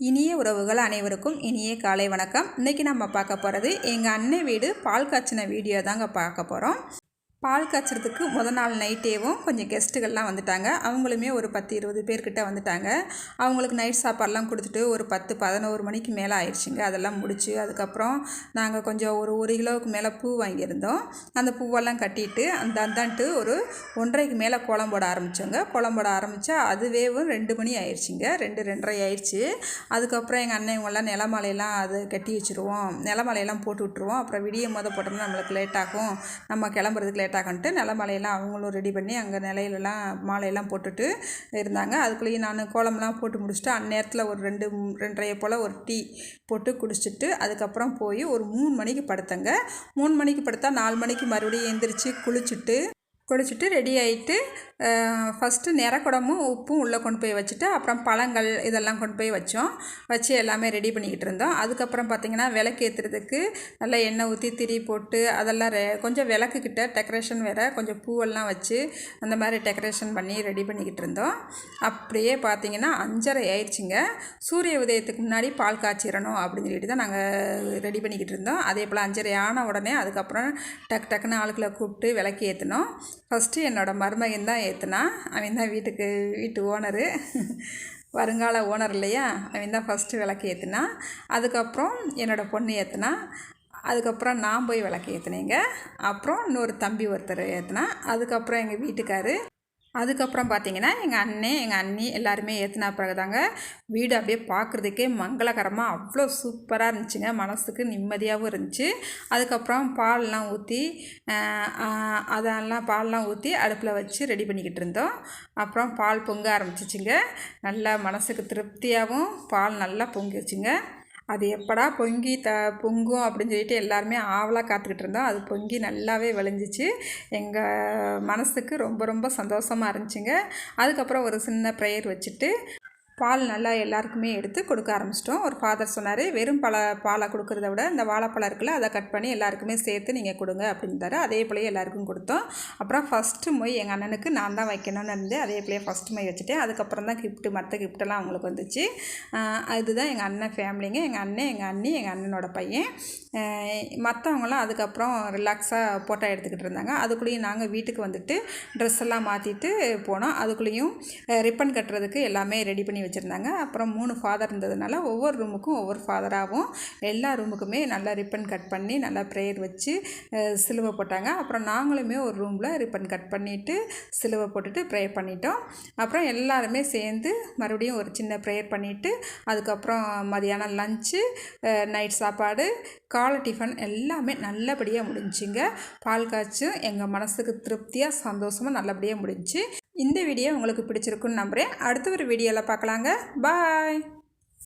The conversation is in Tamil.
இனிய உறவுகள் அனைவருக்கும் இனிய காலை வணக்கம். இன்றைக்கி நம்ம பார்க்க போகிறது எங்கள் அண்ணன் வீடு பால் காய்ச்சின வீடியோ தாங்க பார்க்க போகிறோம் பால் காய்ச்சறதுக்கு முத நாள் நைட்டேவும் கொஞ்சம் கெஸ்ட்டுகள்லாம் வந்துட்டாங்க. அவங்களுமே ஒரு பத்து இருபது பேர்கிட்ட வந்துட்டாங்க. அவங்களுக்கு நைட் சாப்பாடெலாம் கொடுத்துட்டு ஒரு பத்து பதினோரு மணிக்கு மேலே ஆயிடுச்சுங்க. அதெல்லாம் முடிச்சு அதுக்கப்புறம் நாங்கள் கொஞ்சம் ஒரு ஒரு கிலோவுக்கு மேலே பூ வாங்கியிருந்தோம். அந்த பூவெல்லாம் கட்டிட்டு அந்த அந்தான்ட்டு ஒரு ஒன்றரைக்கு மேலே கோலம் போட ஆரம்பித்தோங்க கோலம் போட ஆரம்பித்தா அதுவேவும் ரெண்டு மணி ஆயிடுச்சுங்க. ரெண்டு ரெண்டரை ஆயிடுச்சு. அதுக்கப்புறம் எங்கள் அண்ணன் இவங்கெல்லாம் நிலமலையெல்லாம் அது கட்டி வச்சுருவோம். நிலமலையெல்லாம் போட்டு விட்ருவோம் அப்புறம் விடிய மொதல் போட்டோம்னா நம்மளுக்கு லேட் ஆகும் நம்ம கிளம்புறதுக்கு லேட் ஆகும்ட்டு நிலமலையெல்லாம் அவங்களும் ரெடி பண்ணி அங்கே நிலையிலலாம் மாலையெல்லாம் போட்டுட்டு இருந்தாங்க. அதுக்குள்ளேயும் நான் கோலம்லாம் போட்டு முடிச்சுட்டு அந்நேரத்தில் ஒரு ரெண்டு ரெண்டரையை போல் ஒரு டீ போட்டு குடிச்சிட்டு அதுக்கப்புறம் போய் ஒரு மூணு மணிக்கு படுத்தேங்க. மூணு மணிக்கு படுத்தா நாலு மணிக்கு மறுபடியும் எந்திரிச்சு குளிச்சுட்டு குளிச்சுட்டு ரெடி ஆகிட்டு ஃபஸ்ட்டு நிறக்குடமும் உப்பும் உள்ளே கொண்டு போய் வச்சுட்டு அப்புறம் பழங்கள் இதெல்லாம் கொண்டு போய் வச்சோம். வச்சு எல்லாமே ரெடி பண்ணிக்கிட்டு இருந்தோம். அதுக்கப்புறம் பார்த்திங்கன்னா விளக்கு ஏற்றுறதுக்கு நல்லா எண்ணெய் ஊற்றி திரி போட்டு அதெல்லாம் ரெ கொஞ்சம் விளக்குக்கிட்ட டெக்கரேஷன் வேறு கொஞ்சம் பூவெல்லாம் வச்சு அந்த மாதிரி டெக்கரேஷன் பண்ணி ரெடி பண்ணிக்கிட்டு இருந்தோம். அப்படியே பார்த்திங்கன்னா அஞ்சரை ஆயிடுச்சுங்க. சூரிய உதயத்துக்கு முன்னாடி பால் காய்ச்சிடணும் அப்படின்னு சொல்லிட்டு தான் நாங்கள் ரெடி பண்ணிக்கிட்டு இருந்தோம். அதே போல் அஞ்சரை ஆன உடனே அதுக்கப்புறம் டக் டக்குன்னு ஆளுக்களை கூப்பிட்டு விளக்கு ஏற்றினோம் ஃபஸ்ட்டு என்னோடய மருமகன் தான் ஏற்றுனா அவன் தான் வீட்டுக்கு வீட்டு ஓனரு. வருங்கால ஓனர் இல்லையா? அவன் தான் ஃபஸ்ட்டு விளக்கு ஏற்றுனா அதுக்கப்புறம் என்னோடய பொண்ணு ஏற்றுனா அதுக்கப்புறம் நான் போய் விளக்கு ஏற்றுனேங்க அப்புறம் இன்னொரு தம்பி ஒருத்தர் ஏற்றுனா அதுக்கப்புறம் எங்கள் வீட்டுக்காரு அதுக்கப்புறம் பார்த்தீங்கன்னா எங்கள் அண்ணன் எங்கள் அண்ணி எல்லாருமே ஏற்றினா பிறகு தாங்க வீடு அப்படியே பார்க்குறதுக்கே மங்களகரமாக அவ்வளோ சூப்பராக இருந்துச்சுங்க. மனசுக்கு நிம்மதியாகவும் இருந்துச்சு. அதுக்கப்புறம் பால்லாம் ஊற்றி அதெல்லாம் பால்லாம் ஊற்றி அடுப்பில் வச்சு ரெடி பண்ணிக்கிட்டு இருந்தோம். அப்புறம் பால் பொங்க ஆரம்பிச்சிச்சுங்க. நல்லா மனசுக்கு திருப்தியாகவும் பால் நல்லா பொங்கிச்சுங்க அது எப்படா பொங்கி த பொங்கும் அப்படின்னு சொல்லிட்டு எல்லாருமே ஆவலாக காத்துக்கிட்டு இருந்தோம். அது பொங்கி நல்லாவே விளைஞ்சிச்சு எங்கள் மனசுக்கு ரொம்ப ரொம்ப சந்தோஷமாக இருந்துச்சுங்க. அதுக்கப்புறம் ஒரு சின்ன ப்ரேயர் வச்சுட்டு பால் நல்லா எல்லாருக்குமே எடுத்து கொடுக்க ஆரம்பிச்சிட்டோம். ஒரு ஃபாதர் சொன்னார் வெறும் பல பாலை கொடுக்குறத விட இந்த வாழைப்பழம் இருக்குல்ல அதை கட் பண்ணி எல்லாருக்குமே சேர்த்து நீங்கள் கொடுங்க அப்படின்றாரு அதே போல எல்லாருக்கும் கொடுத்தோம். அப்புறம் ஃபஸ்ட்டு மொய் எங்கள் அண்ணனுக்கு நான் தான் வைக்கணும்னு இருந்து அதே போலயே ஃபஸ்ட்டு மொய் வச்சுட்டேன். அதுக்கப்புறம் தான் கிஃப்ட்டு மற்ற கிஃப்ட்டெல்லாம் அவங்களுக்கு வந்துச்சு. அதுதான் எங்கள் அண்ணன் ஃபேமிலிங்க எங்கள் அண்ணன் எங்கள் அண்ணி எங்கள் அண்ணனோட பையன். மற்றவங்களாம் அதுக்கப்புறம் ரிலாக்ஸாக ஃபோட்டோ எடுத்துக்கிட்டு இருந்தாங்க. அதுக்குள்ளேயும் நாங்கள் வீட்டுக்கு வந்துட்டு ட்ரெஸ் எல்லாம் மாற்றிட்டு போனோம். அதுக்குள்ளேயும் ரிப்பன் கட்டுறதுக்கு எல்லாமே ரெடி பண்ணி வச்சுருந்தாங்க. அப்புறம் மூணு ஃபாதர் இருந்ததுனால ஒவ்வொரு ரூமுக்கும் ஒவ்வொரு ஃபாதராகவும் எல்லா ரூமுக்குமே நல்லா ரிப்பன் கட் பண்ணி நல்லா ப்ரேயர் வச்சு சிலுவை போட்டாங்க. அப்புறம் நாங்களுமே ஒரு ரூமில் ரிப்பன் கட் பண்ணிவிட்டு சிலுவை போட்டுட்டு ப்ரேயர் பண்ணிட்டோம். அப்புறம் எல்லாருமே சேர்ந்து மறுபடியும் ஒரு சின்ன ப்ரேயர் பண்ணிவிட்டு அதுக்கப்புறம் மதியானம் லஞ்சு நைட் சாப்பாடு காலை டிஃபன் எல்லாமே நல்லபடியாக முடிஞ்சுங்க. பால் காய்ச்சும் எங்கள் மனசுக்கு திருப்தியாக சந்தோஷமாக நல்லபடியாக முடிஞ்சு. இந்த வீடியோ உங்களுக்கு பிடிச்சிருக்குன்னு நம்புகிறேன் அடுத்த ஒரு வீடியோவில் பார்க்கலாங்க. பாய்.